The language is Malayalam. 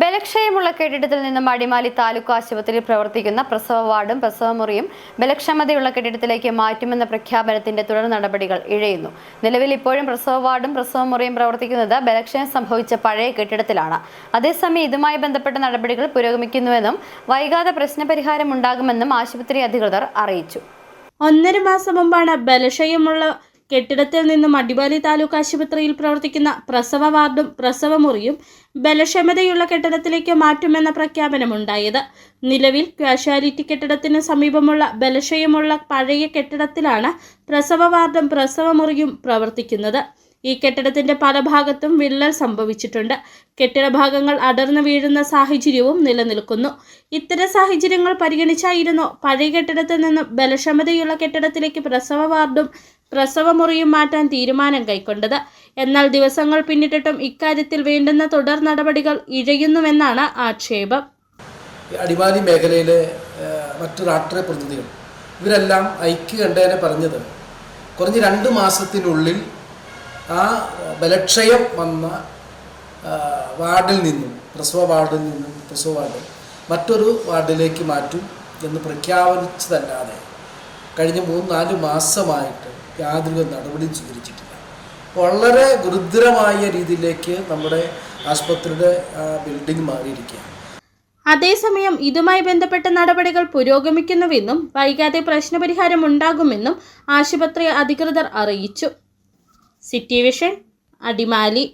ബലക്ഷയമുള്ള കെട്ടിടത്തിൽ നിന്നും അടിമാലി താലൂക്ക് ആശുപത്രിയിൽ പ്രവർത്തിക്കുന്ന പ്രസവ വാർഡും പ്രസവമുറിയും ബലക്ഷമതയുള്ള കെട്ടിടത്തിലേക്ക് മാറ്റുമെന്ന പ്രഖ്യാപനത്തിന്റെ തുടർ നടപടികൾ ഇഴയുന്നു. നിലവിൽ ഇപ്പോഴും പ്രസവ വാർഡും പ്രസവമുറിയും പ്രവർത്തിക്കുന്നത് ബലക്ഷയം സംഭവിച്ച പഴയ കെട്ടിടത്തിലാണ്. അതേസമയം ഇതുമായി ബന്ധപ്പെട്ട നടപടികൾ പുരോഗമിക്കുന്നുവെന്നും വൈകാതെ പ്രശ്നപരിഹാരം ഉണ്ടാകുമെന്നും ആശുപത്രി അധികൃതർ അറിയിച്ചു. ഒന്നര മാസം മുമ്പാണ് ബലക്ഷയമുള്ള കെട്ടിടത്തിൽ നിന്നും അടിമാലി താലൂക്ക് ആശുപത്രിയിൽ പ്രവർത്തിക്കുന്ന പ്രസവ വാർഡും പ്രസവമുറിയും ബലക്ഷമതയുള്ള കെട്ടിടത്തിലേക്ക് മാറ്റുമെന്ന പ്രഖ്യാപനമുണ്ടായത്. നിലവിൽ കാഷ്വാലിറ്റി കെട്ടിടത്തിന് സമീപമുള്ള ബലക്ഷയമുള്ള പഴയ കെട്ടിടത്തിലാണ് പ്രസവ വാർഡും പ്രസവമുറിയും പ്രവർത്തിക്കുന്നത്. ഈ കെട്ടിടത്തിന്റെ പല ഭാഗത്തും വിള്ളൽ സംഭവിച്ചിട്ടുണ്ട്. കെട്ടിട ഭാഗങ്ങൾ അടർന്നു വീഴുന്ന സാഹചര്യവും നിലനിൽക്കുന്നു. ഇത്തരം സാഹചര്യങ്ങൾ പരിഗണിച്ചായിരുന്നു പഴയ കെട്ടിടത്തിൽ നിന്നും ബലക്ഷമതയുള്ള കെട്ടിടത്തിലേക്ക് പ്രസവ വാർഡും പ്രസവമുറിയും മാറ്റാൻ തീരുമാനം കൈക്കൊണ്ടത്. എന്നാൽ ദിവസങ്ങൾ പിന്നിട്ടിട്ടും ഇക്കാര്യത്തിൽ വേണ്ടുന്ന തുടർ നടപടികൾ ഇഴയുന്നുവെന്നാണ് ആക്ഷേപം. അടിമാലി മേഖലയിലെ മറ്റു രാഷ്ട്രീയ പ്രതിനിധികൾ ഇവരെല്ലാം ഐക്യ ഐക്യകണ്ഠേന പറഞ്ഞത് കുറഞ്ഞ് രണ്ട് മാസത്തിനുള്ളിൽ ആ ബലക്ഷയം വന്ന വാർഡിൽ നിന്നും പ്രസവ വാർഡിൽ നിന്നും പ്രസവ വാർഡ് മറ്റൊരു വാർഡിലേക്ക് മാറ്റും എന്ന് പ്രഖ്യാപിച്ചതല്ലാതെ കഴിഞ്ഞ മൂന്ന് നാല് മാസമായിട്ട് യാതൊരു നടപടി സ്വീകരിച്ചിട്ടില്ല. വളരെ ഗുരുതരമായ രീതിയിലേക്ക് നമ്മുടെ ആശുപത്രിയുടെ ബിൽഡിംഗ് മാറിയിരിക്കുകയാണ്. അതേസമയം ഇതുമായി ബന്ധപ്പെട്ട നടപടികൾ പുരോഗമിക്കുന്നുവെന്നും വൈകാതെ പ്രശ്നപരിഹാരം ഉണ്ടാകുമെന്നും ആശുപത്രി അധികൃതർ അറിയിച്ചു. City vision Adimali